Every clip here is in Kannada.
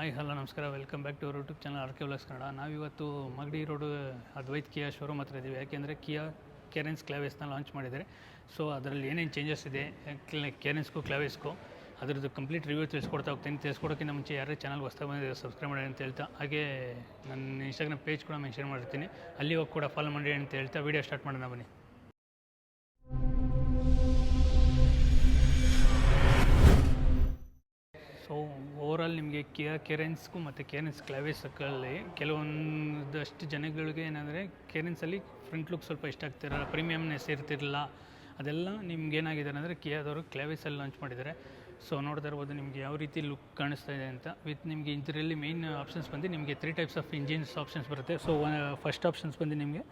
ಹಾಯ್, ಹಲೋ, ನಮಸ್ಕಾರ. Welcome back to our YouTube channel R K ನಾವು ಕನ್ನಡ. ನಾವಿವತ್ತು Magadi road Advaith Kia showroom ಹತ್ರ ಇದ್ದೀವಿ ಯಾಕೆಂದರೆ ಕಿಯಾ ಕೆರೆನ್ಸ್ ಕ್ಲಾವೇಸ್ನ ಲಾಂಚ್ ಮಾಡಿದ್ದಾರೆ. ಸೊ ಅದರಲ್ಲಿ ಏನೇನು ಚೇಂಜಸ್ ಇದೆ ಕೆರೆನ್ಸ್ಗೂ ಕ್ಲಾವೇಸ್ಗೂ ಅದರದ್ದು ಕಂಪ್ಲೀಟ್ ರಿವ್ಯೂ ತಿಳಿಸ್ಕೊಡ್ತಾ ಹೋಗ್ತೀನಿ. ತಿಳಿಸ್ಕೊಡೋಕ್ಕಿಂತ ಮುಂಚೆ ಯಾರೇ ಚಾನಲ್ ಹೊಸ ಬಂದಿದೆ ಸಬ್ಸ್ಕ್ರೈಬ್ ಮಾಡಿ ಅಂತ ಹೇಳ್ತಾ, ಹಾಗೆ ನನ್ನ ಇನ್ಸ್ಟಾಗ್ರಾಮ್ ಪೇಜ್ ಕೂಡ ಮೆನ್ಷನ್ ಮಾಡಿರ್ತೀನಿ. ಅಲ್ಲಿ ಹೋಗಿ ಕೂಡ ಫಾಲೋ ಮಾಡಿ ಅಂತ ಹೇಳ್ತಾ ವೀಡಿಯೋ ಸ್ಟಾರ್ಟ್ ಮಾಡೋಣ ಬನ್ನಿ. ಸೊ ಓವರಾಲ್ ನಿಮಗೆ ಕಿಯಾ ಕೆರೆನ್ಸ್ಗೂ ಮತ್ತು ಕೆರೆನ್ಸ್ ಕ್ಲಾವಿಸಕ್ಕಲ್ಲಿ ಕೆಲವೊಂದಷ್ಟು ಜನಗಳಿಗೆ ಏನಂದರೆ ಕೆರೆನ್ಸಲ್ಲಿ ಫ್ರಂಟ್ ಲುಕ್ ಸ್ವಲ್ಪ ಇಷ್ಟ ಆಗ್ತಿರಲ್ಲ ಪ್ರೀಮಿಯಮ್ನೆಸ್ ಇರ್ತಿರಲಿಲ್ಲ ಅದೆಲ್ಲ ನಿಮ್ಗೆ ಏನಾಗಿದೆ ಅಂದರೆ ಕಿಯಾದವರು ಕ್ಲಾವಿಸಲ್ಲಿ ಲಾಂಚ್ ಮಾಡಿದ್ದಾರೆ. ಸೊ ನೋಡ್ತಾ ಇರ್ಬೋದು ನಿಮಗೆ ಯಾವ ರೀತಿ ಲುಕ್ ಕಾಣಿಸ್ತಾ ಇದೆ ಅಂತ. ವಿತ್ ನಿಮಗೆ ಇದರಲ್ಲಿ ಮೇಯ್ನ್ ಆಪ್ಷನ್ಸ್ ಬಂದು ನಿಮಗೆ three types of engines options ಬರುತ್ತೆ. ಸೊ ಫಸ್ಟ್ ಆಪ್ಷನ್ಸ್ ಬಂದು ನಿಮಗೆ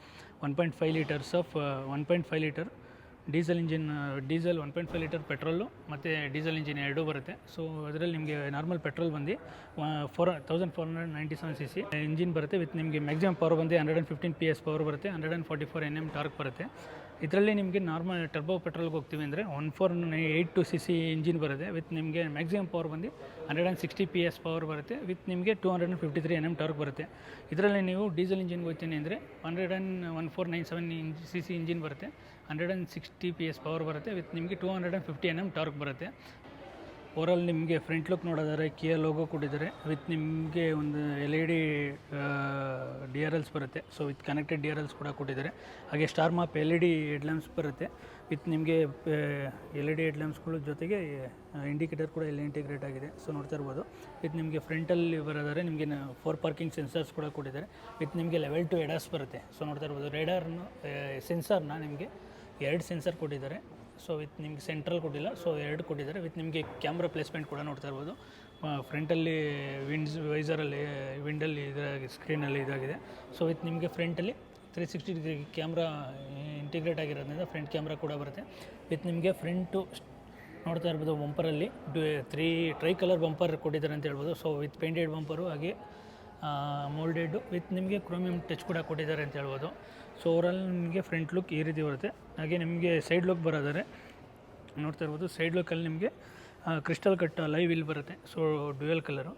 one point five litres of one point five litre diesel engine, diesel one point five litre petrol ಮತ್ತು ಡೀಸೆಲ್ ಇಂಜಿನ್ ಎರಡೂ ಬರುತ್ತೆ. ಸೊ ಅದರಲ್ಲಿ ನಿಮಗೆ ನಾರ್ಮಲ್ ಪೆಟ್ರೋಲ್ ಬಂದು four thousand four hundred ninety seven C C engine ಬರುತ್ತೆ ವಿತ್ ನಿಮಗೆ ಮ್ಯಾಕ್ಸಿಮಮ್ ಪವರ್ ಬಂದು hundred and fifteen P S power ಬರುತ್ತೆ hundred and forty four N M torque ಬರುತ್ತೆ. ಇದರಲ್ಲಿ ನಿಮಗೆ ನಾರ್ಮಲ್ ಟರ್ಬೋ ಪೆಟ್ರೋಲ್ಗೆ ಹೋಗ್ತೀವಿ ಅಂದರೆ one four eight two C C engine ಬರುತ್ತೆ ವಿತ್ ನಿಮಗೆ ಮ್ಯಾಕ್ಸಿಮಮ್ ಪವರ್ ಬಂದು hundred and sixty P S power ಬರುತ್ತೆ ವಿತ್ ನಿಮಗೆ two hundred and fifty three N M torque ಬರುತ್ತೆ. ಇದರಲ್ಲಿ ನೀವು ಡೀಸೆಲ್ ಇಂಜಿನ್ಗೆ ಹೋಗ್ತೀನಿ ಅಂದರೆ hundred and one four nine seven hinge C C engine ಬರುತ್ತೆ hundred and sixty P S power ಬರುತ್ತೆ. ವಿತ್ ನಿಮಗೆ two hundred and fifty N M torque ಬರುತ್ತೆ. ಓವರಾಲ್ ನಿಮಗೆ ಫ್ರಂಟ್ ಲುಕ್ ನೋಡೋದಾದರೆ ಕಿಯ ಲೋಗೋ ಕೊಟ್ಟಿದ್ದಾರೆ. ವಿತ್ ನಿಮಗೆ ಒಂದು L E D D R Ls ಬರುತ್ತೆ. So with connected D R Ls ಕೂಡ ಕೊಟ್ಟಿದ್ದಾರೆ. ಹಾಗೆ star map L E D head lamps ಬರುತ್ತೆ. ವಿತ್ ನಿಮಗೆ ಎಲ್ ಇ ಡಿ ಹೆಡ್ ಲ್ಯಾಂಪ್ಸ್ಗಳ ಜೊತೆಗೆ ಇಂಡಿಕೇಟರ್ ಕೂಡ ಇಲ್ಲಿ ಇಂಟಿಗ್ರೇಟ್ ಆಗಿದೆ. ಸೊ ನೋಡ್ತಾ ಇರ್ಬೋದು. ವಿತ್ ನಿಮಗೆ ಫ್ರಂಟಲ್ಲಿ ಬರೋದಾದ್ರೆ, ನಿಮಗೆ ಫೋರ್ ಪಾರ್ಕಿಂಗ್ ಸೆನ್ಸರ್ಸ್ ಕೂಡ ಕೊಟ್ಟಿದ್ದಾರೆ. ವಿತ್ ನಿಮಗೆ ಲೆವೆಲ್ ಟು ಎಡಾಸ್ ಬರುತ್ತೆ. ಸೊ ನೋಡ್ತಾ ಇರ್ಬೋದು. ರೇಡಾರ್ನು ಸೆನ್ಸರ್ನ ನಿಮಗೆ ಎರಡು ಸೆನ್ಸರ್ ಕೊಟ್ಟಿದ್ದಾರೆ. ಸೊ ವಿತ್ ನಿಮ್ಗೆ ಸೆಂಟ್ರಲ್ ಕೊಟ್ಟಿಲ್ಲ. ಸೊ ಎರಡು ಕೊಟ್ಟಿದ್ದಾರೆ. ವಿತ್ ನಿಮಗೆ ಕ್ಯಾಮ್ರಾ ಪ್ಲೇಸ್ಮೆಂಟ್ ಕೂಡ ನೋಡ್ತಾ ಇರ್ಬೋದು. ಫ್ರಂಟಲ್ಲಿ ವಿಂಡ್ಸ್ ವೈಸರಲ್ಲಿ ವಿಂಡಲ್ಲಿ ಇದಾಗಿ ಸ್ಕ್ರೀನಲ್ಲಿ ಇದಾಗಿದೆ. ಸೊ ವಿತ್ ನಿಮಗೆ ಫ್ರಂಟಲ್ಲಿ three sixty degree camera integrate ಆಗಿರೋದ್ರಿಂದ ಫ್ರಂಟ್ ಕ್ಯಾಮ್ರಾ ಕೂಡ ಬರುತ್ತೆ. ವಿತ್ ನಿಮಗೆ ಫ್ರಂಟು ನೋಡ್ತಾ ಇರ್ಬೋದು ಬಂಪರಲ್ಲಿ ತ್ರೀ ಟ್ರೈ ಕಲರ್ ಬಂಪರ್ ಕೊಟ್ಟಿದ್ದಾರೆ ಅಂತ ಹೇಳ್ಬೋದು. ಸೊ ವಿತ್ ಪೇಂಟೆಡ್ ಬಂಪರು ಹಾಗೆ ಮೋಲ್ಡೆಡು ವಿತ್ ನಿಮಗೆ ಕ್ರೋಮಿಯಂ ಟಚ್ ಕೂಡ ಕೊಟ್ಟಿದ್ದಾರೆ ಅಂತ ಹೇಳ್ಬೋದು. ಸೊ ಓವರಾಲ್ ನಿಮಗೆ ಫ್ರಂಟ್ ಲುಕ್ ಈ ರೀತಿ ಬರುತ್ತೆ. ಹಾಗೆ ನಿಮಗೆ ಸೈಡ್ ಲುಕ್ ಬರೋದಾರೆ ನೋಡ್ತಾ ಇರ್ಬೋದು ಸೈಡ್ ಲುಕ್ಕಲ್ಲಿ ನಿಮಗೆ ಕ್ರಿಸ್ಟಲ್ ಕಟ್ ಲೈವ್ ಇಲ್ಲಿ ಬರುತ್ತೆ. So dual colour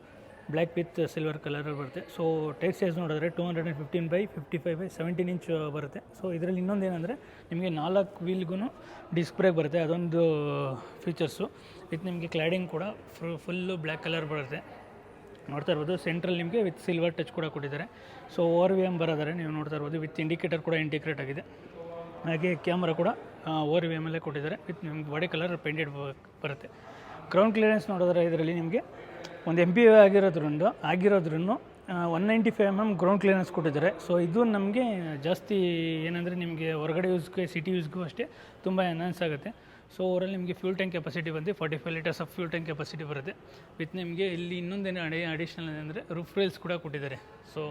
black with silver colour ಬರುತ್ತೆ. ಸೊ ಟೈರ್ ಸೈಜ್ ನೋಡಿದ್ರೆ two hundred and fifteen by fifty five by seventeen inch ಬರುತ್ತೆ. ಸೊ ಇದರಲ್ಲಿ ಇನ್ನೊಂದು ಏನಂದರೆ, ನಿಮಗೆ ನಾಲ್ಕು ವೀಲ್ಗೂ ಡಿಸ್ಕ್ ಬ್ರೇಕ್ ಬರುತ್ತೆ. ಅದೊಂದು ಫೀಚರ್ಸು ವಿತ್ ನಿಮಗೆ ಕ್ಲಾಡಿಂಗ್ ಕೂಡ ಫುಲ್ಲು ಬ್ಲ್ಯಾಕ್ ಕಲರ್ ಬರುತ್ತೆ. ನೋಡ್ತಾ ಇರ್ಬೋದು. ಸೆಂಟ್ರಲ್ ನಿಮಗೆ ವಿತ್ ಸಿಲ್ವರ್ ಟಚ್ ಕೂಡ ಕೊಟ್ಟಿದ್ದಾರೆ. So O R V M ಬರೋದಾರೆ ನೀವು ನೋಡ್ತಾ ಇರ್ಬೋದು. ವಿತ್ ಇಂಡಿಕೇಟರ್ ಕೂಡ ಇಂಟಿಗ್ರೇಟ್ ಆಗಿದೆ. ಹಾಗೆ ಕ್ಯಾಮ್ರಾ ಕೂಡ ಓವರ್ ವಿ ಎಮಲ್ಲೇ ಕೊಟ್ಟಿದ್ದಾರೆ. ವಿತ್ ನಿಮ್ಗೆ ಬಾಡಿ ಕಲರ್ ಪೇಂಟೆಡ್ ಬರುತ್ತೆ. ಗ್ರೌಂಡ್ ಕ್ಲಿಯರೆನ್ಸ್ ನೋಡಿದ್ರೆ ಇದರಲ್ಲಿ ನಿಮಗೆ ಒಂದು ಎಂ ಪಿ ಆಗಿರೋದ್ರಿಂದ ಆಗಿರೋದ್ರೂ one ninety five M M ground clearance ಕೊಟ್ಟಿದ್ದಾರೆ. ಸೊ ಇದು ನಮಗೆ ಜಾಸ್ತಿ ಏನಂದರೆ ನಿಮಗೆ ಹೊರಗಡೆ ಯೂಸ್ಗೆ ಸಿಟಿ ಯೂಸ್ಗೂ ಅಷ್ಟೇ ತುಂಬ ಎನ್ಹಾನ್ಸ್ ಆಗುತ್ತೆ. ಸೊ ಓವರಲ್ಲಿ ನಿಮಗೆ ಫ್ಯೂಲ್ ಟ್ಯಾಂಕ್ ಕೆಪಾಸಿಟಿ ಬಂದು forty five litres of fuel tank capacity ಬರುತ್ತೆ. ವಿತ್ ನಿಮಗೆ ಇಲ್ಲಿ ಇನ್ನೊಂದೇನು ಅಡಿ ಅಡಿಷ್ನಲ್ ಅಂದರೆ ರೂಫ್ ರೈಲ್ಸ್ ಕೂಡ ಕೊಟ್ಟಿದ್ದಾರೆ. ಸೊ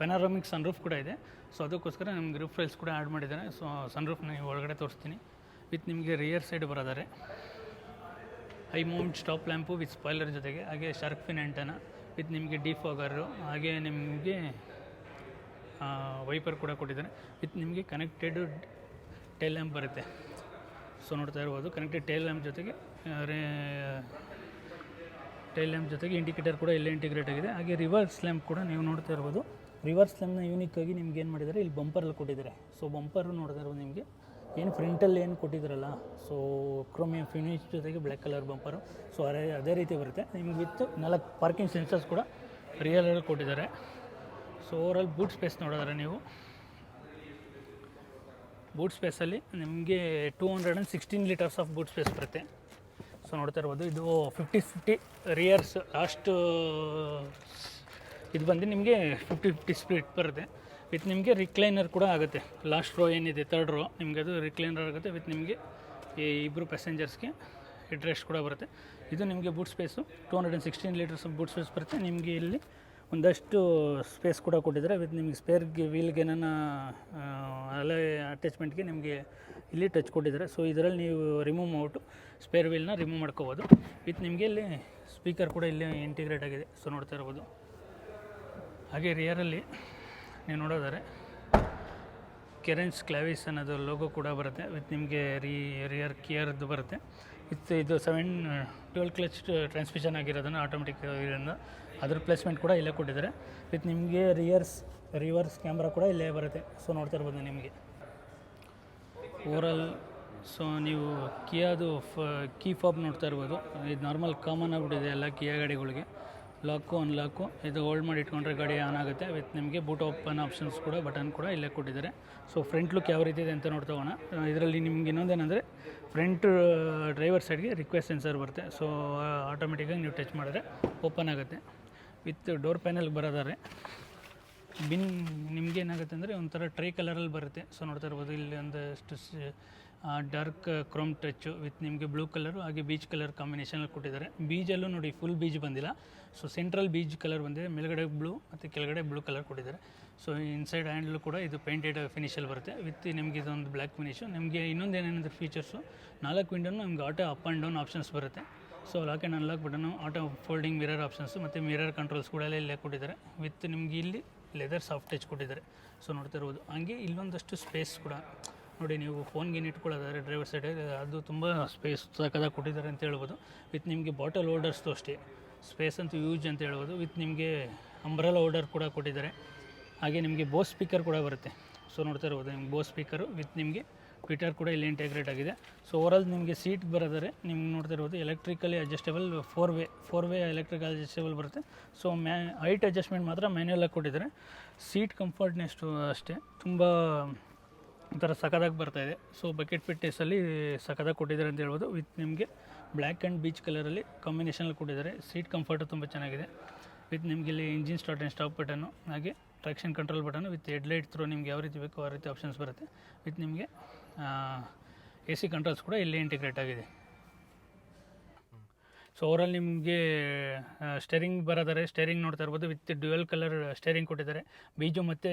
ಪೆನಾರಾಮಿಕ್ ಸನ್ ರೂಫ್ ಕೂಡ ಇದೆ. ಸೊ ಅದಕ್ಕೋಸ್ಕರ ನಿಮ್ಗೆ ರೂಫ್ ರೈಲ್ಸ್ ಕೂಡ ಆ್ಯಡ್ ಮಾಡಿದ್ದಾರೆ. ಸೊ ಸನ್ ರೂಫ್ನ ನೀವು ಒಳಗಡೆ ತೋರಿಸ್ತೀನಿ. ವಿತ್ ನಿಮಗೆ rear side ಬರೋದಾರೆ high mount stop lamp with spoiler ಜೊತೆಗೆ, ಹಾಗೆ ಶಾರ್ಕ್ ಫಿನ್ ಆ್ಯಂಟನ ವಿತ್ ನಿಮಗೆ ಡಿಫಾಗರು ಹಾಗೆ ನಿಮಗೆ ವೈಪರ್ ಕೂಡ ಕೊಟ್ಟಿದ್ದಾರೆ. ವಿತ್ ನಿಮಗೆ ಕನೆಕ್ಟೆಡ್ ಟೆಲ್ ಲ್ಯಾಂಪ್ ಬರುತ್ತೆ. ಸೊ ನೋಡ್ತಾ ಇರ್ಬೋದು. ಕನೆಕ್ಟೆಡ್ ಟೈಲ್ ಲ್ಯಾಂಪ್ ಜೊತೆಗೆ ಟೈಲ್ ಲ್ಯಾಂಪ್ ಜೊತೆಗೆ ಇಂಡಿಕೇಟರ್ ಕೂಡ ಇಲ್ಲೇ ಇಂಟಿಗ್ರೇಟ್ ಆಗಿದೆ. ಹಾಗೆ ರಿವರ್ಸ್ ಲ್ಯಾಂಪ್ ಕೂಡ ನೀವು ನೋಡ್ತಾ ಇರ್ಬೋದು. ರಿವರ್ಸ್ ಲ್ಯಾಂಪ್ನ ಯೂನಿಕ್ ಆಗಿ ನಿಮ್ಗೆ ಏನು ಮಾಡಿದ್ದಾರೆ? ಇಲ್ಲಿ ಬಂಪರಲ್ಲಿ ಕೊಟ್ಟಿದ್ದಾರೆ. ಸೊ ಬಂಪರು ನೋಡ್ತಾ ಇರ್ಬೋದು ನಿಮಗೆ. ಏನು ಫ್ರಂಟಲ್ಲಿ ಏನು ಕೊಟ್ಟಿದ್ದಾರಲ್ಲ ಸೊ ಕ್ರೋಮಿಯಂ ಫಿನಿಶ್ ಜೊತೆಗೆ ಬ್ಲ್ಯಾಕ್ ಕಲರ್ ಬಂಪರು ಸೊ ಅದೇ ಅದೇ ರೀತಿ ಬರುತ್ತೆ. ನಿಮ್ಗೆ ವಿತ್ ನಾಲ್ಕು ಪಾರ್ಕಿಂಗ್ ಸೆನ್ಸರ್ಸ್ ಕೂಡ ರಿಯಲಲ್ಲಿ ಕೊಟ್ಟಿದ್ದಾರೆ. ಸೊ ಓವರಾಲ್ ಬೂಟ್ ಸ್ಪೇಸ್ ನೋಡಿದ್ರೆ ನೀವು ಬೂಟ್ ಸ್ಪೇಸಲ್ಲಿ ನಿಮಗೆ two hundred and sixteen litres of boot space ಬರುತ್ತೆ. ಸೊ ನೋಡ್ತಾ ಇರ್ಬೋದು, ಇದು ಫಿಫ್ಟಿ ಫಿಫ್ಟಿ ರಿಯರ್ಸ್ ಲಾಸ್ಟ್ ಇದು ಬಂದು ನಿಮಗೆ ಫಿಫ್ಟಿ ಫಿಫ್ಟಿ ಸ್ಪ್ಲಿಟ್ ಬರುತ್ತೆ. ವಿತ್ ನಿಮಗೆ ರಿಕ್ಲೈನರ್ ಕೂಡ ಆಗುತ್ತೆ. ಲಾಸ್ಟ್ ರೋ ಏನಿದೆ ತರ್ಡ್ ರೋ ನಿಮಗೆ ಅದು ರಿಕ್ಲೈನರ್ ಆಗುತ್ತೆ. ವಿತ್ ನಿಮಗೆ ಈ ಇಬ್ಬರು ಪ್ಯಾಸೆಂಜರ್ಸ್ಗೆ ಹೆಡ್ ರೆಸ್ಟ್ ಕೂಡ ಬರುತ್ತೆ. ಇದು ನಿಮಗೆ boot space two hundred and sixteen litres boot space ಬರುತ್ತೆ. ನಿಮಗೆ ಇಲ್ಲಿ ಒಂದಷ್ಟು ಸ್ಪೇಸ್ ಕೂಡ ಕೊಟ್ಟಿದ್ದಾರೆ. ವಿತ್ ನಿಮಗೆ ಸ್ಪೇರ್ಗೆ ವೀಲ್ಗೆ ನನ್ನ ಅಲೆ ಅಟ್ಯಾಚ್ಮೆಂಟ್ಗೆ ನಿಮಗೆ ಇಲ್ಲಿ ಟಚ್ ಕೊಟ್ಟಿದ್ದಾರೆ. ಸೊ ಇದರಲ್ಲಿ ನೀವು ರಿಮೂವ್ ಮಾಡ್ಬಿಟ್ಟು ಸ್ಪೇರ್ ವೀಲ್ನ ರಿಮೂವ್ ಮಾಡ್ಕೋಬೋದು. ವಿತ್ ನಿಮಗೆ ಇಲ್ಲಿ ಸ್ಪೀಕರ್ ಕೂಡ ಇಲ್ಲಿ ಇಂಟಿಗ್ರೇಟ್ ಆಗಿದೆ. ಸೊ ನೋಡ್ತಾ ಇರ್ಬೋದು. ಹಾಗೆ ರಿಯರಲ್ಲಿ ನೀವು ನೋಡೋದಾದ್ರೆ ಕೆರೆನ್ಸ್ ಕ್ಲಾವಿಸ್ ಅನ್ನೋದು ಲೋಗೋ ಕೂಡ ಬರುತ್ತೆ. ವಿತ್ ನಿಮಗೆ ರಿ ರಿಯರ್ ಕಿಯರ್ದು ಬರುತ್ತೆ. ವಿತ್ ಇದು ಸೆವೆನ್ ಟ್ವೆಲ್ ಕ್ಲಚ್ ಟ್ರಾನ್ಸ್ಮಿಷನ್ ಆಗಿರೋದನ್ನು ಆಟೋಮೆಟಿಕ್ ಇರೋದ್ರಿಂದ ಅದ್ರ ಪ್ಲೇಸ್ಮೆಂಟ್ ಕೂಡ ಇಲ್ಲೇ ಕೊಟ್ಟಿದ್ದಾರೆ. ವಿತ್ ನಿಮಗೆ ರಿಯರ್ಸ್ ರಿವರ್ಸ್ ಕ್ಯಾಮ್ರಾ ಕೂಡ ಇಲ್ಲೇ ಬರುತ್ತೆ. ಸೊ ನೋಡ್ತಾ ಇರ್ಬೋದು ನಿಮಗೆ. ಓವರಲ್ ಸೊ ನೀವು ಕಿಯಾದು ಫ ಕೀ ಫಾಬ್ ನೋಡ್ತಾ ಇರ್ಬೋದು. ಇದು ನಾರ್ಮಲ್ ಕಾಮನ್ ಆಗಿಬಿಟ್ಟಿದೆ ಎಲ್ಲ ಕಿಯಾ ಗಾಡಿಗಳಿಗೆ. ಲಾಕು ಅನ್ಲಾಕು ಇದು ಹೋಲ್ಡ್ ಮಾಡಿ ಇಟ್ಕೊಂಡ್ರೆ ಗಾಡಿ ಆನ್ ಆಗುತ್ತೆ. ವಿತ್ ನಿಮಗೆ ಬೂಟ್ ಓಪನ್ ಆಪ್ಷನ್ಸ್ ಕೂಡ ಬಟನ್ ಕೂಡ ಇಲ್ಲೇ ಕೊಟ್ಟಿದ್ದಾರೆ. ಸೊ ಫ್ರಂಟ್ ಲುಕ್ ಯಾವ ರೀತಿ ಇದೆ ಅಂತ ನೋಡ್ತಾ ಹೋಗೋಣ. ಇದರಲ್ಲಿ ನಿಮ್ಗೆ ಇನ್ನೊಂದೇನೆಂದರೆ ಫ್ರಂಟ್ ಡ್ರೈವರ್ ಸೈಡ್ಗೆ ರಿಕ್ವೆಸ್ಟ್ ಸೆನ್ಸರ್ ಬರುತ್ತೆ. ಸೊ ಆಟೋಮೆಟಿಕ್ಕಾಗಿ ನೀವು ಟಚ್ ಮಾಡಿದ್ರೆ ಓಪನ್ ಆಗುತ್ತೆ. ವಿತ್ ಡೋರ್ ಪ್ಯಾನಲ್ ಬರೋದಾರೆ ಬಿನ್ ನಿಮ್ಗೆ ಏನಾಗುತ್ತೆ ಅಂದರೆ ಒಂಥರ ಟ್ರೈ ಕಲರಲ್ಲಿ ಬರುತ್ತೆ. ಸೊ ನೋಡ್ತಾ ಇರ್ಬೋದು, ಇಲ್ಲಿ ಒಂದಷ್ಟು ಡಾರ್ಕ್ ಕ್ರೋಮ್ ಟಚ್ಚು ವಿತ್ ನಿಮಗೆ ಬ್ಲೂ ಕಲರು, ಹಾಗೆ ಬೀಚ್ ಕಲರ್ ಕಾಂಬಿನೇಷನಲ್ಲಿ ಕೊಟ್ಟಿದ್ದಾರೆ. ಬೀಜಲ್ಲೂ ನೋಡಿ ಫುಲ್ ಬೀಜ್ ಬಂದಿಲ್ಲ. ಸೊ ಸೆಂಟ್ರಲ್ ಬೀಚ್ ಕಲರ್ ಬಂದಿದೆ, ಮೇಲ್ಗಡೆ ಬ್ಲೂ ಮತ್ತು ಕೆಳಗಡೆ ಬ್ಲೂ ಕಲರ್ ಕೊಟ್ಟಿದ್ದಾರೆ. ಸೊ ಇನ್ಸೈಡ್ ಹ್ಯಾಂಡ್ಲು ಕೂಡ ಇದು ಪೇಂಟೆಡ್ ಫಿನಿಷಲ್ಲಿ ಬರುತ್ತೆ. ವಿತ್ ನಿಮಗೆ ಇದೊಂದು ಬ್ಲ್ಯಾಕ್ ಫಿನಿಷು ನಿಮಗೆ ಇನ್ನೊಂದು ಏನೇನಂದ್ರೆ ಫೀಚರ್ಸು ನಾಲ್ಕು ವಿಂಡೋನು ನಿಮ್ಗೆ auto up and down options ಬರುತ್ತೆ. So lock and unlock auto folding mirror options ಮತ್ತು ಮಿರರ್ ಕಂಟ್ರೋಲ್ಸ್ ಕೂಡ ಇಲ್ಲೇ ಕೊಟ್ಟಿದ್ದಾರೆ. ವಿತ್ ನಿಮಗೆ ಇಲ್ಲಿ ಲೆದರ್ ಸಾಫ್ಟ್ ಟಚ್ ಕೊಟ್ಟಿದ್ದಾರೆ. ಸೊ ನೋಡ್ತಾ ಇರ್ಬೋದು. ಹಂಗೆ ಇಲ್ಲೊಂದಷ್ಟು ಸ್ಪೇಸ್ ಕೂಡ. ನೋಡಿ, ನೀವು ಫೋನ್ಗೆ ಇಟ್ಕೊಳ್ಳೋದಾದ್ರೆ ಡ್ರೈವರ್ ಸೈಡ್ ಅದು ತುಂಬ ಸ್ಪೇಸ್ ಸಕ್ಕದಾಗಿ ಕೊಟ್ಟಿದ್ದಾರೆ ಅಂತ ಹೇಳ್ಬೋದು. ವಿತ್ ನಿಮಗೆ ಬಾಟಲ್ ಹೋಲ್ಡರ್ಸ್ದು ಅಷ್ಟೇ. ಸ್ಪೇಸ್ ಅಂತೂ ಯೂಜ್ ಅಂತ ಹೇಳ್ಬೋದು. ವಿತ್ ನಿಮಗೆ ಅಂಬ್ರಲ್ ಹೋಲ್ಡರ್ ಕೂಡ ಕೊಟ್ಟಿದ್ದಾರೆ. ಹಾಗೆ ನಿಮಗೆ ಬೋಸ್ ಸ್ಪೀಕರ್ ಕೂಡ ಬರುತ್ತೆ. ಸೊ ನೋಡ್ತಾ ಇರ್ಬೋದು ನಿಮ್ಗೆ ಬೋಸ್ ಸ್ಪೀಕರು ವಿತ್ ನಿಮಗೆ ಟ್ವಿಟರ್ ಕೂಡ ಇಲ್ಲಿ ಇಂಟೆಗ್ರೇಟ್ ಆಗಿದೆ. ಸೊ ಓವರಾಲ್ ನಿಮಗೆ ಸೀಟ್ ಬರೋದಾರೆ ನಿಮ್ಗೆ ನೋಡ್ತಾ ಇರ್ಬೋದು electrically adjustable four way four way electrical adjustable ಬರುತ್ತೆ. ಸೊ ಮ್ಯಾ ಹೈಟ್ ಅಡ್ಜಸ್ಟ್ಮೆಂಟ್ ಮಾತ್ರ ಮ್ಯಾನ್ಯಲಾಗಿ ಕೊಟ್ಟಿದ್ದಾರೆ. ಸೀಟ್ ಕಂಫರ್ಟ್ನೆಸ್ಟು ಅಷ್ಟೇ. ತುಂಬ ಒಂಥರ ಬರ್ತಾ ಇದೆ. ಸೊ ಬಕೆಟ್ ಫಿಟ್ನೆಸ್ಸಲ್ಲಿ ಸಖತ್ತಾಗಿ ಕೊಟ್ಟಿದ್ದಾರೆ ಅಂತ ಹೇಳ್ಬೋದು. ವಿತ್ ನಿಮಗೆ ಬ್ಲ್ಯಾಕ್ ಆ್ಯಂಡ್ ಬೀಚ್ ಕಲರಲ್ಲಿ ಕಾಂಬಿನೇಷನಲ್ಲಿ ಕೊಟ್ಟಿದ್ದಾರೆ. ಸೀಟ್ ಕಂಫರ್ಟು ತುಂಬ ಚೆನ್ನಾಗಿದೆ. ವಿತ್ ನಿಮಗೆ ಇಲ್ಲಿ engine start and stop button ಹಾಗೆ traction control button with headlight through ನಿಮ್ಗೆ ಯಾವ ರೀತಿ ಬೇಕೋ ಆ ರೀತಿ ಆಪ್ಷನ್ಸ್ ಬರುತ್ತೆ. ವಿತ್ ನಿಮಗೆ ಎ ಸಿ ಕಂಟ್ರೋಲ್ಸ್ ಕೂಡ ಇಲ್ಲಿ ಇಂಟಿಗ್ರೇಟ್ ಆಗಿದೆ. ಸೊ ಓವರಲ್ ನಿಮಗೆ ಸ್ಟೇರಿಂಗ್ ಬರೋದಾರೆ ಸ್ಟೇರಿಂಗ್ ನೋಡ್ತಾ ಇರ್ಬೋದು ವಿತ್ ಡ್ಯುಯಲ್ ಕಲರ್ ಸ್ಟೇರಿಂಗ್ ಕೊಟ್ಟಿದ್ದಾರೆ. ಬೀಜು ಮತ್ತು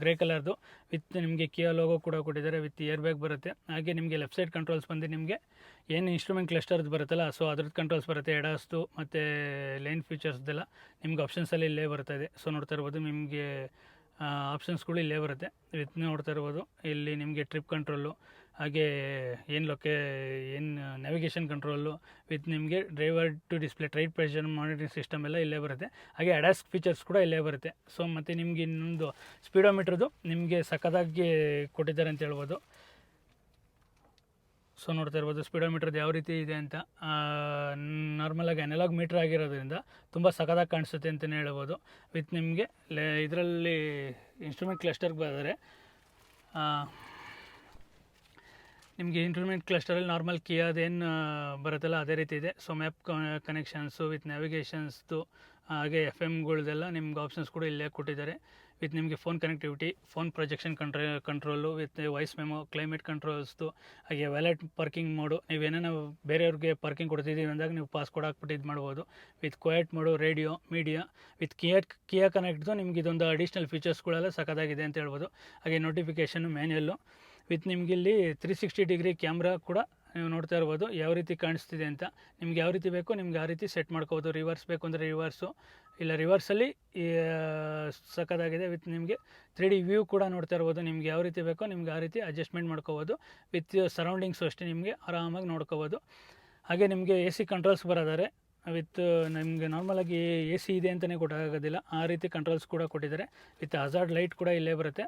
ಗ್ರೇ ಕಲರ್ದು ವಿತ್ ನಿಮಗೆ ಕಿಯಾ ಲೋಗೋ ಕೂಡ ಕೊಟ್ಟಿದ್ದಾರೆ ವಿತ್ ಇಯರ್ ಬ್ಯಾಗ್ ಬರುತ್ತೆ. ಹಾಗೆ ನಿಮಗೆ ಲೆಫ್ಟ್ ಸೈಡ್ ಕಂಟ್ರೋಲ್ಸ್ ಬಂದು ನಿಮಗೆ ಏನು ಇನ್ಸ್ಟ್ರೂಮೆಂಟ್ ಕ್ಲಸ್ಟರ್ದು ಬರುತ್ತಲ್ಲ ಸೊ ಅದ್ರದ್ದು ಕಂಟ್ರೋಲ್ಸ್ ಬರುತ್ತೆ ಎಡಾಸ್ತು ಮತ್ತು ಲೈನ್ ಫೀಚರ್ಸ್ದೆಲ್ಲ ನಿಮ್ಗೆ ಆಪ್ಷನ್ಸಲ್ಲಿ ಇಲ್ಲೇ ಬರ್ತಾ ಇದೆ. ಸೊ ನೋಡ್ತಾ ಇರ್ಬೋದು, ನಿಮಗೆ ಆಪ್ಷನ್ಸ್ಗಳು ಇಲ್ಲೇ ಬರುತ್ತೆ. ವಿತ್ ನೋಡ್ತಾ ಇರ್ಬೋದು. ಇಲ್ಲಿ ನಿಮಗೆ ಟ್ರಿಪ್ ಕಂಟ್ರೋಲು ಹಾಗೆ ಏನು ಲೊಕೆ ಏನು ನ್ಯಾವಿಗೇಷನ್ ಕಂಟ್ರೋಲು ವಿತ್ ನಿಮಗೆ driver to display tyre pressure monitoring system ಎಲ್ಲ ಇಲ್ಲೇ ಬರುತ್ತೆ. ಹಾಗೆ ಅಡಾಸ್ಕ್ ಫೀಚರ್ಸ್ ಕೂಡ ಇಲ್ಲೇ ಬರುತ್ತೆ. ಸೊ ಮತ್ತು ನಿಮಗೆ ಇನ್ನೊಂದು ಸ್ಪೀಡೋಮೀಟ್ರದು ನಿಮಗೆ ಸಖತ್ತಾಗಿ ಕೊಟ್ಟಿದ್ದಾರೆ ಅಂತ ಹೇಳ್ಬೋದು. ಸೊ ನೋಡ್ತಾ ಇರ್ಬೋದು ಸ್ಪೀಡೋಮೀಟ್ರದ್ದು ಯಾವ ರೀತಿ ಇದೆ ಅಂತ ನಾರ್ಮಲಾಗಿ ಅನಲಾಗ್ ಮೀಟ್ರ್ ಆಗಿರೋದ್ರಿಂದ ತುಂಬ ಸಖತ್ತಾಗಿ ಕಾಣಿಸುತ್ತೆ ಅಂತಲೇ ಹೇಳ್ಬೋದು. ವಿತ್ ನಿಮಗೆ ಲೆ ಇದರಲ್ಲಿ ಇನ್ಸ್ಟ್ರೂಮೆಂಟ್ ಕ್ಲಸ್ಟರ್ಗೆ ಬಂದರೆ ನಿಮಗೆ ಇನ್ಸ್ಟ್ರೂಮೆಂಟ್ ಕ್ಲಸ್ಟರಲ್ಲಿ ನಾರ್ಮಲ್ ಕಿಯಾದೇನು ಬರುತ್ತಲ್ಲ ಅದೇ ರೀತಿ ಇದೆ. ಸೊ ಮ್ಯಾಪ್ ಕನೆಕ್ಷನ್ಸು ವಿತ್ ನ್ಯಾವಿಗೇಷನ್ಸ್ದು ಹಾಗೆ ಎಫ್ ಎಮ್ಗಳ್ದೆಲ್ಲ ನಿಮ್ಗೆ ಆಪ್ಷನ್ಸ್ ಕೂಡ ಇಲ್ಲೇ ಕೊಟ್ಟಿದ್ದಾರೆ. ವಿತ್ ನಿಮಗೆ phone connectivity phone projection control control with voice memo climate ಕಂಟ್ರೋಲ್ಸ್ದು ಹಾಗೆ ವ್ಯಾಲೆಟ್ ಪಾರ್ಕಿಂಗ್ ಮೋಡು ಏನೇನೋ ಬೇರೆಯವ್ರಿಗೆ ಪಾರ್ಕಿಂಗ್ ಕೊಡ್ತಿದ್ದೀವಿ ಅಂದಾಗ ನೀವು ಪಾಸ್ಕೋಡ್ ಹಾಕ್ಬಿಟ್ಟು ಇದು ಮಾಡ್ಬೋದು. With quiet mode radio media with Kia Kia ಕನೆಕ್ಟ್ದು ನಿಮ್ಗೆ ಇದೊಂದು ಅಡಿಷ್ನಲ್ ಫೀಚರ್ಸ್ಗಳೆಲ್ಲ ಸಖತ್ತಾಗಿದೆ ಅಂತ ಹೇಳ್ಬೋದು. ಹಾಗೆ ನೋಟಿಫಿಕೇಷನ್ ಮ್ಯಾನ್ಯಲ್ಲು ವಿತ್ ನಿಮಗಿಲ್ಲಿ ತ್ರೀ ಸಿಕ್ಸ್ಟಿ ಡಿಗ್ರಿ ಕ್ಯಾಮ್ರಾ ಕೂಡ ನೀವು ನೋಡ್ತಾ ಇರ್ಬೋದು ಯಾವ ರೀತಿ ಕಾಣಿಸ್ತಿದೆ ಅಂತ. ನಿಮ್ಗೆ ಯಾವ ರೀತಿ ಬೇಕು, ನಿಮ್ಗೆ ಆ ರೀತಿ ಸೆಟ್ ಮಾಡ್ಕೋಬೋದು. ರಿವರ್ಸ್ ಬೇಕು ಅಂದರೆ ರಿವರ್ಸು ಇಲ್ಲ ರಿವರ್ಸಲ್ಲಿ ಸಕ್ಕದಾಗಿದೆ ವಿತ್ ನಿಮಗೆ. ತ್ರೀ ಡಿ ವ್ಯೂ ಕೂಡ ನೋಡ್ತಾ ಇರ್ಬೋದು. ನಿಮ್ಗೆ ಯಾವ ರೀತಿ ಬೇಕೋ, ನಿಮ್ಗೆ ಆ ರೀತಿ ಅಡ್ಜಸ್ಟ್ಮೆಂಟ್ ಮಾಡ್ಕೋಬೋದು. ವಿತ್ ಸರೌಂಡಿಂಗ್ಸು ಅಷ್ಟೇ ನಿಮಗೆ ಆರಾಮಾಗಿ ನೋಡ್ಕೋಬೋದು. ಹಾಗೆ ನಿಮಗೆ ಎ ಸಿ ಕಂಟ್ರೋಲ್ಸ್ ಬರೋದಾರೆ. ವಿತ್ ನಿಮಗೆ ನಾರ್ಮಲಾಗಿ ಎ ಸಿ ಇದೆ ಅಂತಲೇ ಕೊಟ್ಟಾಗೋದಿಲ್ಲ. ಆ ರೀತಿ ಕಂಟ್ರೋಲ್ಸ್ ಕೂಡ ಕೊಟ್ಟಿದ್ದಾರೆ. ವಿತ್ ಹಜಾರ್ಡ್ ಲೈಟ್ ಕೂಡ ಇಲ್ಲೇ ಬರುತ್ತೆ.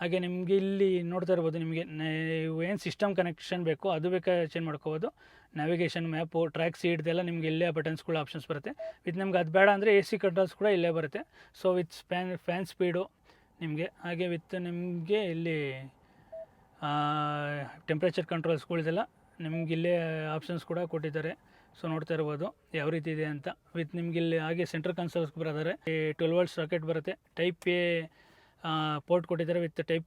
ಹಾಗೆ ನಿಮಗೆ ಇಲ್ಲಿ ನೋಡ್ತಾ ಇರ್ಬೋದು ನಿಮಗೆ ಏನು ಸಿಸ್ಟಮ್ ಕನೆಕ್ಷನ್ ಬೇಕು ಅದು ಬೇಕಾ ಚೇಂಜ್ ಮಾಡ್ಕೋಬೋದು. ನ್ಯಾವಿಗೇಷನ್ ಮ್ಯಾಪು ಟ್ರ್ಯಾಕ್ ಸೀಟ್ದೆಲ್ಲ ನಿಮಗೆ ಇಲ್ಲೇ ಬಟನ್ಸ್ಗಳು ಆಪ್ಷನ್ಸ್ ಬರುತ್ತೆ. ವಿತ್ ನಿಮ್ಗೆ ಅದು ಬೇಡ ಅಂದರೆ ಎ ಸಿ ಕಂಟ್ರೋಲ್ಸ್ ಕೂಡ ಇಲ್ಲೇ ಬರುತ್ತೆ. So with fan fan speed ನಿಮಗೆ. ಹಾಗೆ ವಿತ್ ನಿಮಗೆ ಇಲ್ಲಿ ಟೆಂಪ್ರೇಚರ್ ಕಂಟ್ರೋಲ್ಸ್ಗಳಿದೆಲ್ಲ ನಿಮ್ಗೆ ಇಲ್ಲೇ ಆಪ್ಷನ್ಸ್ ಕೂಡ ಕೊಟ್ಟಿದ್ದಾರೆ. ಸೊ ನೋಡ್ತಾ ಇರ್ಬೋದು ಯಾವ ರೀತಿ ಇದೆ ಅಂತ. ವಿತ್ ನಿಮ್ಗೆ ಇಲ್ಲಿ ಹಾಗೆ ಸೆಂಟ್ರಲ್ ಕನ್ಸೋಲ್ಸ್ ಬರೋದಾರೆ ಟ್ವೆಲ್ ವೋಲ್ಟ್ ಸಾಕೆಟ್ ಬರುತ್ತೆ. ಟೈಪ್ ಎ ಪೋರ್ಟ್ ಕೊಟ್ಟಿದ್ದಾರೆ ವಿತ್ ಟೈಪ್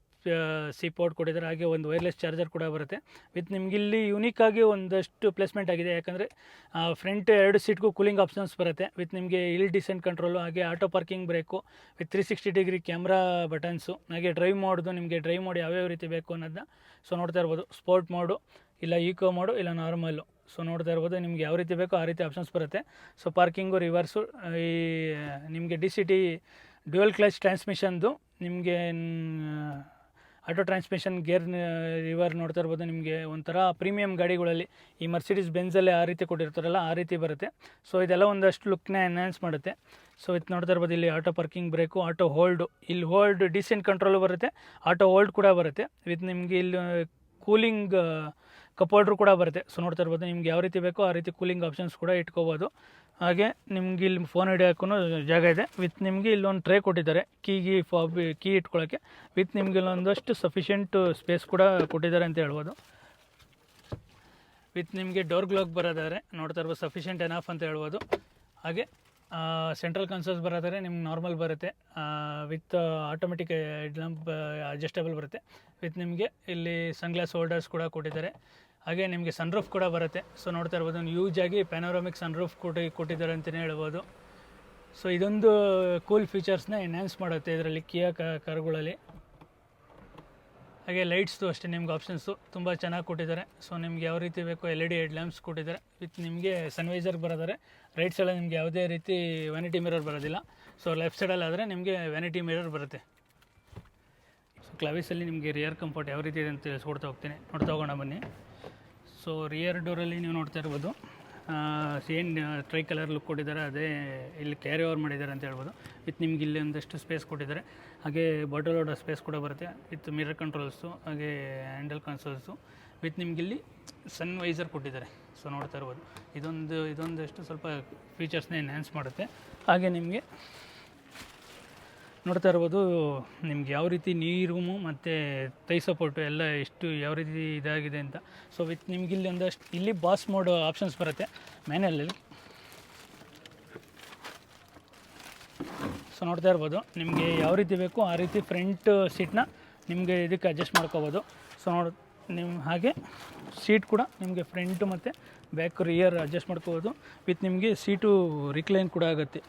ಸಿ ಪೋರ್ಟ್ ಕೊಟ್ಟಿದ್ದಾರೆ. ಹಾಗೆ ಒಂದು ವೈರ್ಲೆಸ್ ಚಾರ್ಜರ್ ಕೂಡ ಬರುತ್ತೆ. ವಿತ್ ನಿಮ್ಗೆ ಇಲ್ಲಿ ಯುನಿಕ್ ಆಗಿ ಒಂದಷ್ಟು ಪ್ಲೇಸ್ಮೆಂಟ್ ಆಗಿದೆ. ಯಾಕಂದರೆ ಫ್ರಂಟ್ ಎರಡು ಸೀಟ್ಗೂ ಕೂಲಿಂಗ್ ಆಪ್ಷನ್ಸ್ ಬರುತ್ತೆ. ವಿತ್ ನಿಮಗೆ ಇಲ್ ಡಿಸೆಂಟ್ ಕಂಟ್ರೋಲು ಹಾಗೆ auto parking brake with three sixty degree camera buttons ಹಾಗೆ ಡ್ರೈವ್ ಮಾಡೋದು ನಿಮಗೆ ಡ್ರೈವ್ ಮಾಡಿ ಯಾವ್ಯಾವ ರೀತಿ ಬೇಕು ಅನ್ನೋದನ್ನ ಸೊ ನೋಡ್ತಾ ಇರ್ಬೋದು. ಸ್ಪೋರ್ಟ್ ಮೋಡು ಇಲ್ಲ ಈಕೋ ಮೋಡು ಇಲ್ಲ ನಾರ್ಮಲ್ಲು ಸೊ ನೋಡ್ತಾ ಇರ್ಬೋದು ನಿಮ್ಗೆ ಯಾವ ರೀತಿ ಬೇಕೋ ಆ ರೀತಿ ಆಪ್ಷನ್ಸ್ ಬರುತ್ತೆ. ಸೊ ಪಾರ್ಕಿಂಗು ರಿವರ್ಸು ಈ ನಿಮಗೆ D C T dual clutch ಟ್ರಾನ್ಸ್ಮಿಷನ್ದು ನಿಮಗೆ ಆಟೋ ಟ್ರಾನ್ಸ್ಮಿಷನ್ ಗೇರ್ ರಿವರ್ ನೋಡ್ತಾ ಇರ್ಬೋದು, ನಿಮಗೆ ಒಂಥರ ಪ್ರೀಮಿಯಂ ಗಾಡಿಗಳಲ್ಲಿ ಈ ಮರ್ಸಿಡೀಸ್ ಬೆನ್ಸಲ್ಲಿ ಆ ರೀತಿ ಕೊಟ್ಟಿರ್ತಾರಲ್ಲ, ಆ ರೀತಿ ಬರುತ್ತೆ. ಸೊ, ಇದೆಲ್ಲ ಒಂದಷ್ಟು ಲುಕ್ನ ಎನ್ಹಾನ್ಸ್ ಮಾಡುತ್ತೆ. ಸೊ, ಇದು ನೋಡ್ತಾ ಇರ್ಬೋದು, ಇಲ್ಲಿ auto parking brake, auto hold. ಇಲ್ಲಿ ಹೋಲ್ಡ್, ಡಿಸೆಂಟ್ ಕಂಟ್ರೋಲು ಬರುತ್ತೆ, ಆಟೋ ಹೋಲ್ಡ್ ಕೂಡ ಬರುತ್ತೆ. ವಿತ್ ನಿಮಗೆ ಇಲ್ಲಿ ಕೂಲಿಂಗ್ ಕಪ್ ಹೋಲ್ಡ್ರು ಕೂಡ ಬರುತ್ತೆ. ಸೊ ನೋಡ್ತಾ ಇರ್ಬೋದು, ನಿಮ್ಗೆ ಯಾವ ರೀತಿ ಬೇಕೋ ಆ ರೀತಿ ಕೂಲಿಂಗ್ ಆಪ್ಷನ್ಸ್ ಕೂಡ ಇಟ್ಕೋಬೋದು. ಹಾಗೆ ನಿಮ್ಗೆ ಇಲ್ಲಿ ಫೋನ್ ಹಿಡಿಯೋಕ್ಕೂ ಜಾಗ ಇದೆ. ವಿತ್ ನಿಮಗೆ ಇಲ್ಲೊಂದು ಟ್ರೇ ಕೊಟ್ಟಿದ್ದಾರೆ. ಕೀಗಿ ಫಾಬಿ ಕೀ ಇಟ್ಕೊಳ್ಳೋಕ್ಕೆ ವಿತ್ ನಿಮ್ಗೆ ಇಲ್ಲೊಂದಷ್ಟು ಸಫಿಷಿಯೆಂಟ್ ಸ್ಪೇಸ್ ಕೂಡ ಕೊಟ್ಟಿದ್ದಾರೆ ಅಂತ ಹೇಳ್ಬೋದು. ವಿತ್ ನಿಮಗೆ ಡೋರ್ ಗ್ಲಾಕ್ ಬರೋದಾದರೆ, ನೋಡ್ತಾ ಇರ್ಬೋದು ಸಫಿಷಿಯೆಂಟ್ ಎನಾಫ್ ಅಂತ ಹೇಳ್ಬೋದು. ಹಾಗೆ ಸೆಂಟ್ರಲ್ ಕನ್ಸೋಲ್ಸ್ ಬರೋದಾದ್ರೆ ನಿಮ್ಗೆ ನಾರ್ಮಲ್ ಬರುತ್ತೆ. ವಿತ್ ಆಟೋಮೆಟಿಕ್ ಲ್ಯಾಂಪ್ ಅಡ್ಜಸ್ಟೇಬಲ್ ಬರುತ್ತೆ. ವಿತ್ ನಿಮಗೆ ಇಲ್ಲಿ ಸನ್ಗ್ಲಾಸ್ ಹೋಲ್ಡರ್ಸ್ ಕೂಡ ಕೊಟ್ಟಿದ್ದಾರೆ. ಹಾಗೆ ನಿಮಗೆ ಸನ್ರೂಫ್ ಕೂಡ ಬರುತ್ತೆ. ಸೊ ನೋಡ್ತಾ ಇರ್ಬೋದು ಯೂಸ್ ಆಗಿ ಪ್ಯಾನೋರಾಮಿಕ್ ಸನ್ರೂಫ್ ಕೊಟ್ಟು, ಕೊಟ್ಟಿದ್ದಾರೆ ಅಂತಲೇ ಹೇಳ್ಬೋದು. ಸೊ ಇದೊಂದು ಕೂಲ್ ಫೀಚರ್ಸ್ನ ಎನ್ಹ್ಯಾನ್ಸ್ ಮಾಡುತ್ತೆ ಇದರಲ್ಲಿ ಕಿಯಾ ಕಾರುಗಳಲ್ಲಿ ಹಾಗೆ ಲೈಟ್ಸ್ದು ಅಷ್ಟೇ ನಿಮ್ಗೆ ಆಪ್ಷನ್ಸು ತುಂಬ ಚೆನ್ನಾಗಿ ಕೊಟ್ಟಿದ್ದಾರೆ. ಸೊ ನಿಮ್ಗೆ ಯಾವ ರೀತಿ ಬೇಕೋ L E D head lamps ಕೊಟ್ಟಿದ್ದಾರೆ. ವಿತ್ ನಿಮಗೆ ಸನ್ವೈಸರ್ ಬರೋದಾರೆ ರೈಟ್ ಸೈಡಲ್ಲಿ ನಿಮಗೆ ಯಾವುದೇ ರೀತಿ ವ್ಯಾನಿಟಿ ಮಿರರ್ ಬರೋದಿಲ್ಲ. ಸೊ ಲೆಫ್ಟ್ ಸೈಡಲ್ಲಿ ಆದರೆ ನಿಮಗೆ ವ್ಯಾನಿಟಿ ಮಿರರ್ ಬರುತ್ತೆ. ಸೊ ಕ್ಲವೀಸಲ್ಲಿ ನಿಮಗೆ ರಿಯರ್ ಕಂಫರ್ಟ್ ಯಾವ ರೀತಿ ಇದೆ ಅಂತ ತಿಳಿಸ್ಕೊಡ್ತಾ ಹೋಗ್ತೀನಿ. ನೋಡ್ತಾ ಹೋಗೋಣ ಬನ್ನಿ. ಸೊ ರಿಯರ್ ಡೋರಲ್ಲಿ ನೀವು ನೋಡ್ತಾ ಇರ್ಬೋದು. ಸೇಮ್ ಟ್ರೈ ಕಲರ್ ಲುಕ್ ಕೊಟ್ಟಿದ್ದಾರೆ. ಅದೇ ಇಲ್ಲಿ ಕ್ಯಾರಿ ಓವರ್ ಮಾಡಿದ್ದಾರೆ ಅಂತ ಹೇಳ್ಬೋದು. ವಿತ್ ನಿಮ್ಗೆ ಇಲ್ಲಿ ಒಂದಷ್ಟು ಸ್ಪೇಸ್ ಕೊಟ್ಟಿದ್ದಾರೆ. ಹಾಗೆ ಬಾಟಲ್ ಓಡೋ ಸ್ಪೇಸ್ ಕೂಡ ಬರುತ್ತೆ. ವಿತ್ ಮಿರರ್ ಕಂಟ್ರೋಲ್ಸು ಹಾಗೆ ಹ್ಯಾಂಡಲ್ ಕನ್ಸೋಲ್ಸು ವಿತ್ ನಿಮ್ಗೆ ಇಲ್ಲಿ ಸನ್ ವೈಸರ್ ಕೊಟ್ಟಿದ್ದಾರೆ. ಸೊ ನೋಡ್ತಾ ಇರ್ಬೋದು. ಇದೊಂದು, ಇದೊಂದಷ್ಟು ಸ್ವಲ್ಪ ಫೀಚರ್ಸ್ನ ಎನ್ಹ್ಯಾನ್ಸ್ ಮಾಡುತ್ತೆ. ಹಾಗೆ ನಿಮಗೆ ನೋಡ್ತಾ ಇರ್ಬೋದು, ನಿಮ್ಗೆ ಯಾವ ರೀತಿ ನೀರು, ಮತ್ತು ತೈ ಸಪೋರ್ಟು ಎಲ್ಲ ಎಷ್ಟು, ಯಾವ ರೀತಿ ಇದಾಗಿದೆ ಅಂತ. ಸೊ ವಿತ್ ನಿಮ್ಗೆ ಇಲ್ಲಿ ಒಂದಷ್ಟು, ಇಲ್ಲಿ ಬಾಸ್ ಮೋಡ್ ಆಪ್ಷನ್ಸ್ ಬರುತ್ತೆ ಮ್ಯಾನಲ್ಲಿ ಸೊ ನೋಡ್ತಾ ಇರ್ಬೋದು, ನಿಮಗೆ ಯಾವ ರೀತಿ ಬೇಕು, ಆ ರೀತಿ ಫ್ರಂಟ್ ಸೀಟ್ನ ನಿಮಗೆ ಇದಕ್ಕೆ ಅಡ್ಜಸ್ಟ್ ಮಾಡ್ಕೋಬೋದು. ಸೊ ನೋಡ್ ನಿಮ್ಮ ಹಾಗೆ ಸೀಟ್ ಕೂಡ ನಿಮಗೆ ಫ್ರಂಟು ಮತ್ತು ಬ್ಯಾಕ್ ರಿಯರ್ ಅಡ್ಜಸ್ಟ್ ಮಾಡ್ಕೋಬೋದು. ವಿತ್ ನಿಮಗೆ ಸೀಟು ರಿಕ್ಲೈನ್ ಕೂಡ ಆಗುತ್ತೆ.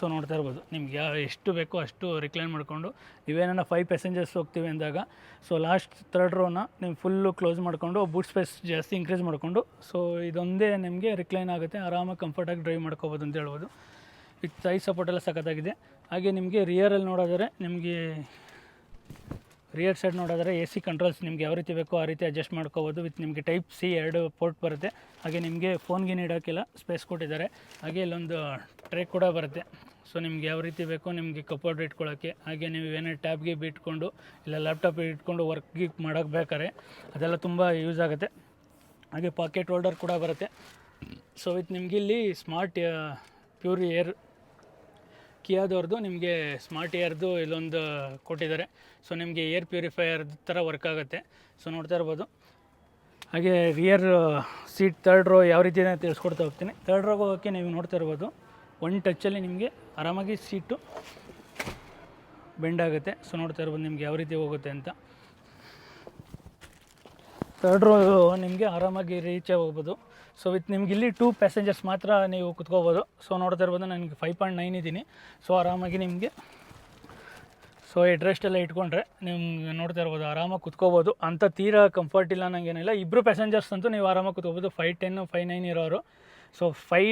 ಸೊ ನೋಡ್ತಾ ಇರ್ಬೋದು. ನಿಮ್ಗೆ ಎಷ್ಟು ಬೇಕೋ ಅಷ್ಟು ರಿಕ್ಲೈನ್ ಮಾಡಿಕೊಂಡು ನೀವೇನ ಫೈವ್ ಪ್ಯಾಸೆಂಜರ್ಸ್ ಹೋಗ್ತೀವಿ ಅಂದಾಗ ಸೊ ಲಾಸ್ಟ್ ಥರ್ಡ್ ರೋನ ನೀವು ಫುಲ್ಲು ಕ್ಲೋಸ್ ಮಾಡಿಕೊಂಡು ಬೂಟ್ ಸ್ಪೇಸ್ ಜಾಸ್ತಿ ಇನ್ಕ್ರೀಸ್ ಮಾಡಿಕೊಂಡು ಸೊ ಇದೊಂದೇ ನಿಮಗೆ ರಿಕ್ಲೈನ್ ಆಗುತ್ತೆ ಆರಾಮಾಗಿ ಕಂಫರ್ಟಾಗಿ ಡ್ರೈವ್ ಮಾಡ್ಕೋಬೋದು ಅಂತ ಹೇಳ್ಬೋದು. ವಿತ್ ಸೈಜ್ ಸಪೋರ್ಟ್ ಎಲ್ಲ ಸಖತ್ತಾಗಿದೆ. ಹಾಗೆ ನಿಮಗೆ ರಿಯರಲ್ಲಿ ನೋಡೋದರೆ, ನಿಮಗೆ ರಿಯರ್ ಸೈಡ್ ನೋಡಿದ್ರೆ ಎ ಸಿ ಕಂಟ್ರೋಲ್ಸ್ ನಿಮ್ಗೆ ಯಾವ ರೀತಿ ಬೇಕೋ ಆ ರೀತಿ ಅಡ್ಜಸ್ಟ್ ಮಾಡ್ಕೋಬೋದು. ವಿತ್ ನಿಮಗೆ ಟೈಪ್ ಸಿ ಎರಡು ಪೋರ್ಟ್ ಬರುತ್ತೆ. ಹಾಗೆ ನಿಮಗೆ ಫೋನ್ಗೆ ಇಡೋಕ್ಕೆಲ್ಲ ಸ್ಪೇಸ್ ಕೊಟ್ಟಿದ್ದಾರೆ. ಹಾಗೆ ಇಲ್ಲೊಂದು ಟ್ರೇ ಕೂಡ ಬರುತ್ತೆ. ಸೊ ನಿಮ್ಗೆ ಯಾವ ರೀತಿ ಬೇಕೋ ನಿಮಗೆ ಕಪೋರ್ಡ್ ಇಟ್ಕೊಳ್ಳೋಕ್ಕೆ ಹಾಗೆ ನೀವು ಏನೇ ಟ್ಯಾಬ್ಗೆ ಬಿಟ್ಕೊಂಡು, ಇಲ್ಲ ಲ್ಯಾಪ್ಟಾಪ್ ಇಟ್ಕೊಂಡು ವರ್ಕ್ ಗಿಕ್ ಮಾಡೋಕ್ಕೆ ಬೇಕಾರೆ ಅದೆಲ್ಲ ತುಂಬ ಯೂಸ್ ಆಗುತ್ತೆ. ಹಾಗೆ ಪಾಕೆಟ್ ಹೋಲ್ಡರ್ ಕೂಡ ಬರುತ್ತೆ. ಸೊ ವಿತ್ ನಿಮ್ಗೆ ಇಲ್ಲಿ ಸ್ಮಾರ್ಟ್ ಪ್ಯೂರ್ ಏರ್ ಕಿಯಾದವ್ರದ್ದು ನಿಮಗೆ ಸ್ಮಾರ್ಟ್ ಏರ್ದು ಇಲ್ಲೊಂದು ಕೊಟ್ಟಿದ್ದಾರೆ. ಸೊ ನಿಮಗೆ ಏರ್ ಪ್ಯೂರಿಫೈಯರ್ ಥರ ವರ್ಕ್ ಆಗುತ್ತೆ. ಸೊ ನೋಡ್ತಾ ಇರ್ಬೋದು. ಹಾಗೆ ರಿಯರ್ ಸೀಟ್ ತರ್ಡ್ ರೋ ಯಾವ ರೀತಿ ಇದೆ ತಿಳಿಸ್ಕೊಡ್ತಾ ಹೋಗ್ತೀನಿ. ತರ್ಡ್ ರೋಗೆ ಹೋಗೋಕ್ಕೆ ನೀವು ನೋಡ್ತಾ ಇರ್ಬೋದು. ಒನ್ ಟಚ್ಚಲ್ಲಿ ನಿಮಗೆ ಆರಾಮಾಗಿ ಸೀಟು ಬೆಂಡ್ ಆಗುತ್ತೆ. ಸೊ ನೋಡ್ತಾ ಇರ್ಬೋದು ನಿಮ್ಗೆ ಯಾವ ರೀತಿ ಹೋಗುತ್ತೆ ಅಂತ. ತರ್ಡ್ ರೋ ನಿಮಗೆ ಆರಾಮಾಗಿ ರೀಚ್ ಹೋಗ್ಬೋದು ಸೊ ವಿತ್ ನಿಮ್ಗೆ ಇಲ್ಲಿ ಟೂ ಪ್ಯಾಸೆಂಜರ್ಸ್ ಮಾತ್ರ ನೀವು ಕುತ್ಕೋಬೋದು. ಸೊ ನೋಡ್ತಾ ಇರ್ಬೋದು ನನಗೆ ಫೈವ್ ಪಾಯಿಂಟ್ ನೈನ್ ಇದ್ದೀನಿ. ಸೊ ಆರಾಮಾಗಿ ನಿಮಗೆ ಸೊ ಎಡ್ರೆಸ್ಟ್ ಎಲ್ಲ ಇಟ್ಕೊಂಡ್ರೆ ನಿಮ್ಗೆ ನೋಡ್ತಾ ಇರ್ಬೋದು ಆರಾಮಾಗಿ ಕುತ್ಕೋಬೋದು. ಅಂಥ ತೀರಾ ಕಂಫರ್ಟ್ ಇಲ್ಲ ನನಗೇನಿಲ್ಲ ಇಬ್ಬರು ಪ್ಯಾಸೆಂಜರ್ಸ್ ಅಂತೂ ನೀವು ಆರಾಮಾಗಿ ಕುತ್ಕೋಬೋದು. ಫೈವ್ ಟೆನ್ನು ಫೈವ್ ನೈನ್ ಇರೋರು. So five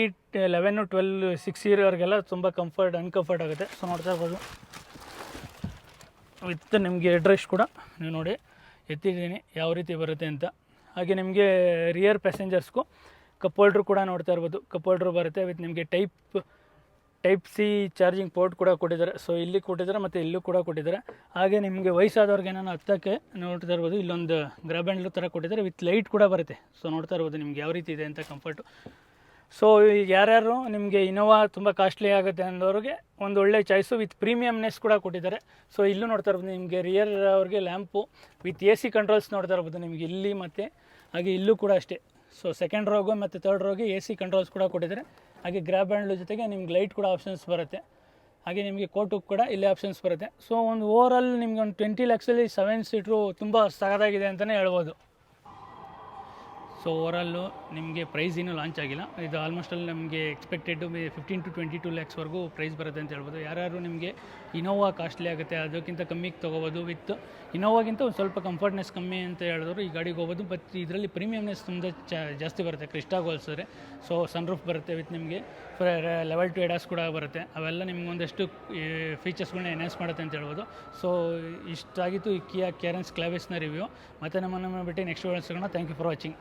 eleven twelve six ಇರೋರಿಗೆಲ್ಲ ತುಂಬ ಕಂಫರ್ಟ್ ಅನ್ಕಂಫರ್ಟ್ ಆಗುತ್ತೆ. ಸೊ ನೋಡ್ತಾ ಇರ್ಬೋದು. ವಿತ್ ನಿಮಗೆ ಅಡ್ರೆಸ್ ಕೂಡ ನೀವು ನೋಡಿ, ಎತ್ತಿದ್ದೀನಿ, ಯಾವ ರೀತಿ ಬರುತ್ತೆ ಅಂತ. ಹಾಗೆ ನಿಮಗೆ ರಿಯರ್ ಪ್ಯಾಸೆಂಜರ್ಸ್ಗೂ ಕಪ್ ಹೋಲ್ಡ್ರು ಕೂಡ ನೋಡ್ತಾ ಇರ್ಬೋದು. ಕಪ್ ಹೋಲ್ಡ್ರು ಬರುತ್ತೆ ವಿತ್ ನಿಮಗೆ type type C charging port ಕೂಡ ಕೊಟ್ಟಿದ್ದಾರೆ. ಸೊ ಇಲ್ಲಿ ಕೊಟ್ಟಿದ್ದಾರೆ ಮತ್ತು ಇಲ್ಲೂ ಕೂಡ ಕೊಟ್ಟಿದ್ದಾರೆ. ಹಾಗೆ ನಿಮಗೆ ವಯಸ್ಸಾದವ್ರಿಗೆ ಏನಾನು ಹತ್ತಕ್ಕೆ ನೋಡ್ತಾ ಇರ್ಬೋದು. ಇಲ್ಲೊಂದು ಗ್ರಾಬ್ಯಾಂಡ್ಲು ಥರ ಕೊಟ್ಟಿದ್ದಾರೆ. ವಿತ್ ಲೈಟ್ ಕೂಡ ಬರುತ್ತೆ. ಸೊ ನೋಡ್ತಾ ಇರ್ಬೋದು ನಿಮ್ಗೆ ಯಾವ ರೀತಿ ಇದೆ ಅಂತ ಕಂಫರ್ಟು ಸೊ ಯಾರ್ಯಾರು ನಿಮಗೆ ಇನೋವಾ ತುಂಬ ಕಾಸ್ಟ್ಲಿ ಆಗುತ್ತೆ ಅಂದವ್ರಿಗೆ ಒಂದು ಒಳ್ಳೆ ಚಾಯ್ಸು ವಿತ್ ಪ್ರೀಮಿಯಮ್ನೆಸ್ ಕೂಡ ಕೊಟ್ಟಿದ್ದಾರೆ. ಸೊ ಇಲ್ಲೂ ನೋಡ್ತಾ ಇರ್ಬೋದು ನಿಮಗೆ ರಿಯರ್ ಅವ್ರಿಗೆ lamp with A C controls ನೋಡ್ತಾ ಇರ್ಬೋದು ನಿಮಗೆ ಇಲ್ಲಿ ಮತ್ತು, ಹಾಗೆ ಇಲ್ಲೂ ಕೂಡ ಅಷ್ಟೇ. ಸೊ ಸೆಕೆಂಡ್ ರೋಗು ಮತ್ತು ತರ್ಡ್ ರೋಗೆ ಎ ಸಿ ಕಂಟ್ರೋಲ್ಸ್ ಕೂಡ ಕೊಟ್ಟಿದ್ದಾರೆ. ಹಾಗೆ ಗ್ರ್ಯಾಬ್ ಹ್ಯಾಂಡ್ಲು ಜೊತೆಗೆ ನಿಮ್ಗೆ ಲೈಟ್ ಕೂಡ ಆಪ್ಷನ್ಸ್ ಬರುತ್ತೆ. ಹಾಗೆ ನಿಮಗೆ ಕೋಟು ಕೂಡ ಇಲ್ಲೇ ಆಪ್ಷನ್ಸ್ ಬರುತ್ತೆ. ಸೊ ಒಂದು ಓವರ್ ಆಲ್ ನಿಮ್ಗೆ ಒಂದು ಟ್ವೆಂಟಿ ಲ್ಯಾಕ್ಸಲ್ಲಿ ಸೆವೆನ್ ಸೀಟ್ರು ತುಂಬ ಸಗದಾಗಿದೆ ಅಂತಲೇ ಹೇಳ್ಬೋದು. ಸೊ ಓವರಾಲು ನಿಮಗೆ ಪ್ರೈಸ್ ಇನ್ನೂ ಲಾಂಚ್ ಆಗಿಲ್ಲ. ಇದು ಆಲ್ಮೋಸ್ಟ್ ಅಲ್ಲಿ ನಮಗೆ expected fifteen to twenty to ಲ್ಯಾಕ್ಸ್ವರೆಗೂ price ಬರುತ್ತೆ ಅಂತ ಹೇಳ್ಬೋದು. ಯಾರು ನಿಮಗೆ ಇನೋವಾ ಕಾಸ್ಟ್ಲಿ ಆಗುತ್ತೆ, ಅದಕ್ಕಿಂತ ಕಮ್ಮಿಗೆ ತೊಗೋಬೋದು ವಿತ್ ಇನೋವಾಗಿಂತ ಒಂದು ಸ್ವಲ್ಪ ಕಂಫರ್ಟ್ನೆಸ್ ಕಮ್ಮಿ ಅಂತ ಹೇಳಿದ್ರು ಈ ಗಾಡಿಗೆ ಹೋಗೋದು. ಬಟ್ ಇದರಲ್ಲಿ ಪ್ರೀಮಿಯಮ್ನೆಸ್ ತುಂಬ ಜಾಸ್ತಿ ಬರುತ್ತೆ ಕ್ರಿಸ್ಟಾಗಿ ಹೋಲಿಸಿದ್ರೆ ಸೊ ಸನ್ ರೂಫ್ ಬರುತ್ತೆ ವಿತ್ ನಿಮಗೆ. ಲೆವೆಲ್ ಟು ಎಡಾಸ್ ಕೂಡ ಬರುತ್ತೆ. ಅವೆಲ್ಲ ನಿಮ್ಗೆ ಒಂದಷ್ಟು ಫೀಚರ್ಸ್ಗಳನ್ನ ಎನ್ಹಾನ್ಸ್ ಮಾಡುತ್ತೆ ಅಂತ ಹೇಳ್ಬೋದು. ಸೊ ಇಷ್ಟಾಗಿತ್ತು ಈ ಕಿಯಾ ಕ್ಯಾರೆನ್ಸ್ ಕ್ಲಾವಿಸ್ನ ರಿವ್ಯೂ ಮತ್ತು ನಮ್ಮನ್ನು ಬಿಟ್ಟು ನೆಕ್ಸ್ಟ್ ಸಿಗೋಣ. Thank you for watching